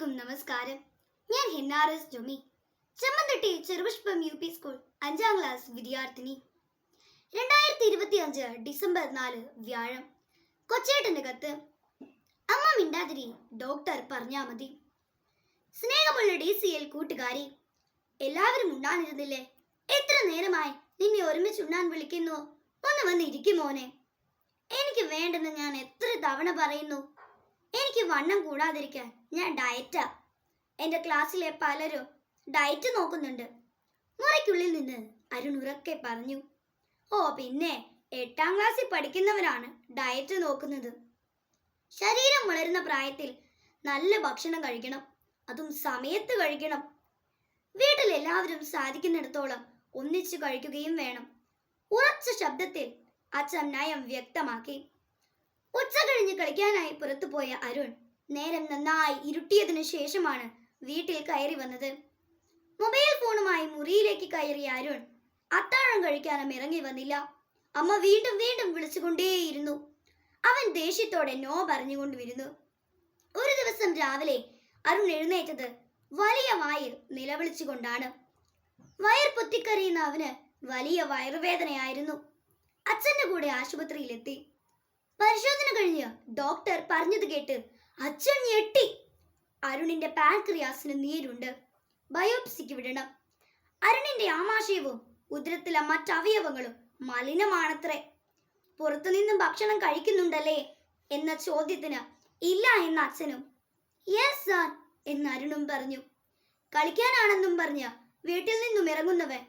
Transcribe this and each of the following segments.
എല്ലാവർക്കും നമസ്കാരം. ഞാൻ Hinnaris Jomi. Chemmanthatti Cherupushpam U P school അഞ്ചാം ക്ലാസ് വിദ്യാർത്ഥിനി. രണ്ടായിരത്തി ഇരുപത്തി അഞ്ച് ഡിസംബർ നാല് വ്യാഴം. കൊച്ചേട്ടന്റെ കത്ത്. അമ്മ മിണ്ടാതിരി ഡോക്ടർ പറഞ്ഞാ മതി. സ്നേഹമുള്ള ഡി സി എൽ കൂട്ടുകാരി എല്ലാവരും ഉണ്ണാനിരുന്നില്ലേ? എത്ര നേരമായി നിന്നെ ഒരുമിച്ച് ഉണ്ണാൻ വിളിക്കുന്നു? ഒന്ന് വന്ന് ഇരിക്കും മോനെ. എനിക്ക് വേണ്ടെന്ന് ഞാൻ എത്ര തവണ പറയുന്നു? എനിക്ക് വണ്ണം കൂടാതിരിക്കാൻ ഞാൻ ഡയറ്റാ എന്റെ ക്ലാസ്സിലെ പലരും ഡയറ്റ് നോക്കുന്നുണ്ട്. മുറയ്ക്കുള്ളിൽ നിന്ന് അരുൺ ഉറക്കെ പറഞ്ഞു ഓ പിന്നെ എട്ടാം ക്ലാസ്സിൽ പഠിക്കുന്നവരാണ് ഡയറ്റ് നോക്കുന്നത്. ശരീരം വളരുന്ന പ്രായത്തിൽ നല്ല ഭക്ഷണം കഴിക്കണം അതും സമയത്ത് കഴിക്കണം. വീട്ടിൽ എല്ലാവരും സാധിക്കുന്നിടത്തോളം ഒന്നിച്ചു കഴിക്കുകയും വേണം. ഉറച്ച ശബ്ദത്തിൽ അച്ഛൻ നയം വ്യക്തമാക്കി. ഉച്ച കഴിഞ്ഞ് കളിക്കാനായി പുറത്തുപോയ അരുൺ നേരം നന്നായി ഇരുട്ടിയതിനു ശേഷമാണ് വീട്ടിൽ കയറി വന്നത്. മൊബൈൽ ഫോണുമായി മുറിയിലേക്ക് കയറിയ അരുൺ അത്താഴം കഴിക്കാനും ഇറങ്ങി വന്നില്ല. അമ്മ വീണ്ടും വീണ്ടും വിളിച്ചുകൊണ്ടേയിരുന്നു. അവൻ ദേഷ്യത്തോടെ നോ പറഞ്ഞുകൊണ്ട് വരുന്നു ഒരു ദിവസം രാവിലെ അരുൺ എഴുന്നേറ്റത് വലിയ വായിൽ നിലവിളിച്ചുകൊണ്ടാണ്. വയർ പൊത്തിക്കറിയുന്ന അവന് വലിയ വയറുവേദനയായിരുന്നു. അച്ഛന്റെ കൂടെ ആശുപത്രിയിലെത്തി. പരിശോധന കഴിഞ്ഞ് ഡോക്ടർ പറഞ്ഞത് കേട്ട് അച്ഛൻ ഞെട്ടി. അരുണിന്റെ പാൻക്രിയാസിന് നീരുണ്ട്. ബയോപ്സിക്ക് വിടണം. അരുണിന്റെ ആമാശയവും ഉദരത്തിലെ മറ്റവയവങ്ങളും മലിനമാണത്രേ. പുറത്തുനിന്നും ഭക്ഷണം കഴിക്കുന്നുണ്ടല്ലേ എന്ന ചോദ്യത്തിന് ഇല്ല എന്ന അച്ഛനും. യെസ് സാർ എന്ന് അരുണും പറഞ്ഞു. കളിക്കാനാണെന്നും പറഞ്ഞ് വീട്ടിൽ നിന്നും ഇറങ്ങുന്നവൻ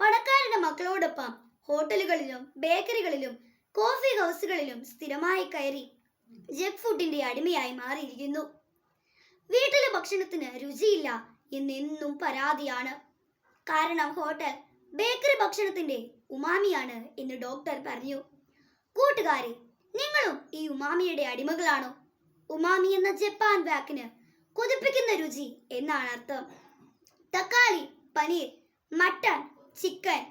പണക്കാരുടെ മക്കളോടൊപ്പം ഹോട്ടലുകളിലും ബേക്കറികളിലും കോഫി ഹൗസുകളിലും സ്ഥിരമായി കയറി ജങ്ക് ഫുഡിന്റെ അടിമയായി മാറിയിരിക്കുന്നു. വീട്ടിലെ ഭക്ഷണത്തിന് രുചിയില്ല എന്നെന്നും പരാതിയാണ്. കാരണം ഹോട്ടൽ ബേക്കറി ഭക്ഷണത്തിന്റെ ഉമാമിയാണ് എന്ന് ഡോക്ടർ പറഞ്ഞു. കൂട്ടുകാരെ നിങ്ങളും ഈ ഉമാമിയുടെ അടിമകളാണോ? ഉമാമി എന്ന ജപ്പാൻ വാക്കിന് കൊതിപ്പിക്കുന്ന രുചി എന്നാണ് അർത്ഥം. തക്കാളി പനീർ മട്ടൺ ചിക്കൻ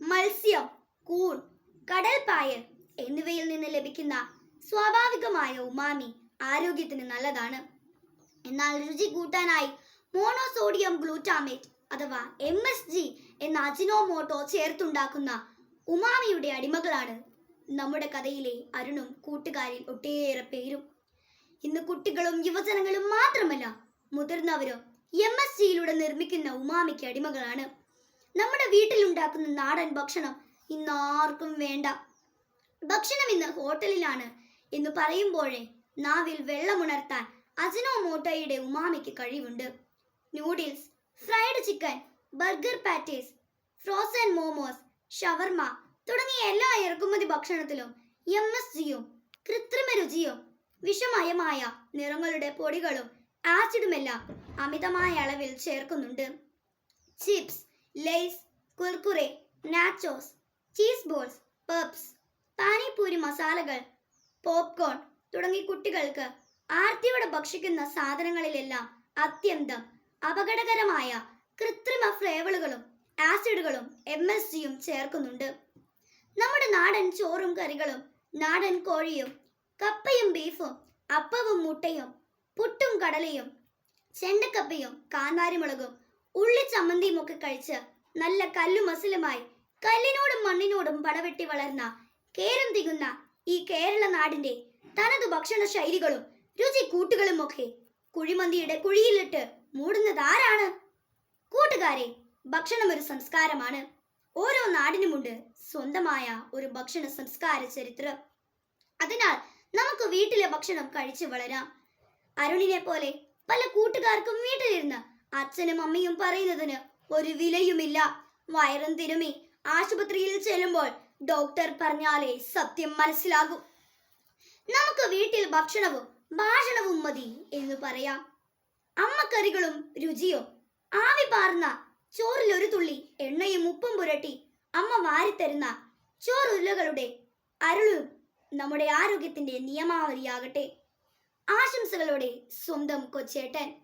മത്സ്യം കൂൺ കടൽ പായൽ എന്നിവയിൽ നിന്ന് ലഭിക്കുന്ന സ്വാഭാവികമായ ഉമാമി ആരോഗ്യത്തിന് നല്ലതാണ്. എന്നാൽ രുചി കൂട്ടാനായി മോണോസോഡിയം ഗ്ലൂട്ടാമേറ്റ് അഥവാ എം എസ് ജി എന്ന അജിനോമോട്ടോ ചേർത്തുണ്ടാക്കുന്ന ഉമാമിയുടെ അടിമകളാണ് നമ്മുടെ കഥയിലെ അരുണും കൂട്ടുകാരിൽ ഒട്ടേറെ പേരും. ഇന്ന് കുട്ടികളും യുവജനങ്ങളും മാത്രമല്ല മുതിർന്നവരും എം എസ് ജിയിലൂടെ നിർമ്മിക്കുന്ന ഉമാമിക്ക് അടിമകളാണ്. നമ്മുടെ വീട്ടിലുണ്ടാക്കുന്ന നാടൻ ഭക്ഷണം ഇന്ന് ആർക്കും വേണ്ട. ഭക്ഷണം ഇന്ന് ഹോട്ടലിലാണ് എന്ന് പറയുമ്പോഴേ നാവിൽ വെള്ളമുണർത്താൻ അജിനോമോട്ടോയുടെ ഉമാമയ്ക്ക് കഴിവുണ്ട്. Noodles fried chicken burger patties frozen momos shawarma തുടങ്ങിയ എല്ലാ ഇറക്കുമതി ഭക്ഷണത്തിലും എം എസ് ജിയും കൃത്രിമ രുചിയും വിഷമയമായ നിറങ്ങളുടെ പൊടികളും ആസിഡുമെല്ലാം അമിതമായ അളവിൽ ചേർക്കുന്നുണ്ട്. Chips Lay's Kurkure nachos cheese balls puffs panipuri മസാലകൾ പോപ്കോൺ തുടങ്ങി കുട്ടികൾക്ക് ആർത്തിയോടെ ഭക്ഷിക്കുന്ന സാധനങ്ങളിലെല്ലാം അത്യന്തം അപകടകരമായ കൃത്രിമ ഫ്ലേവറുകളും ആസിഡുകളും എം എസ് ജിയും ചേർക്കുന്നുണ്ട്. നമ്മുടെ നാടൻ ചോറും കറികളും നാടൻ കോഴിയും കപ്പയും ബീഫും അപ്പവും മുട്ടയും പുട്ടും കടലയും ചെണ്ടക്കപ്പയും കാന്താരിമുളകും ഉള്ളി ചമ്മന്തിയും ഒക്കെ കഴിച്ച് നല്ല കല്ലുമസിലുമായി കല്ലിനോടും മണ്ണിനോടും പടവെട്ടി വളർന്ന കേരം തികുന്ന ഈ കേരള നാടിന്റെ തനതു ഭക്ഷണ ശൈലികളും രുചി കൂട്ടുകളും ഒക്കെ കുഴിമന്തിയുടെ കുഴിയിലിട്ട് മൂടുന്നത് ആരാണ് കൂട്ടുകാരെ ഭക്ഷണം ഒരു സംസ്കാരമാണ്. ഓരോ നാടിനുമുണ്ട് സ്വന്തമായ ഒരു ഭക്ഷണ സംസ്കാര ചരിത്രം. അതിനാൽ നമുക്ക് വീട്ടിലെ ഭക്ഷണം കഴിച്ചു വളരാം. അരുണിനെ പോലെ പല കൂട്ടുകാർക്കും വീട്ടിലിരുന്ന് അച്ഛനും അമ്മയും പറയുന്നതിന് ഒരു വിലയുമില്ല. വയറും തിരുമി ആശുപത്രിയിൽ ചെല്ലുമ്പോൾ ഡോക്ടർ പറഞ്ഞാലേ സത്യം മനസ്സിലാകൂ. നമുക്ക് വീട്ടിൽ ഭക്ഷണവും ഭാഷണവും മതി എന്ന് പറയാം. അമ്മക്കറികളും രുചിയോ? ആവി പാർന്ന ചോറിൽ ഒരു തുള്ളി എണ്ണയും ഉപ്പും പുരട്ടി അമ്മ വാരിത്തരുന്ന ചോറുരുളകളുടെ അരുളും നമ്മുടെ ആരോഗ്യത്തിന്റെ നിയമാവലിയാകട്ടെ. ആശംസകളോടെ സ്വന്തം കൊച്ചേട്ടൻ.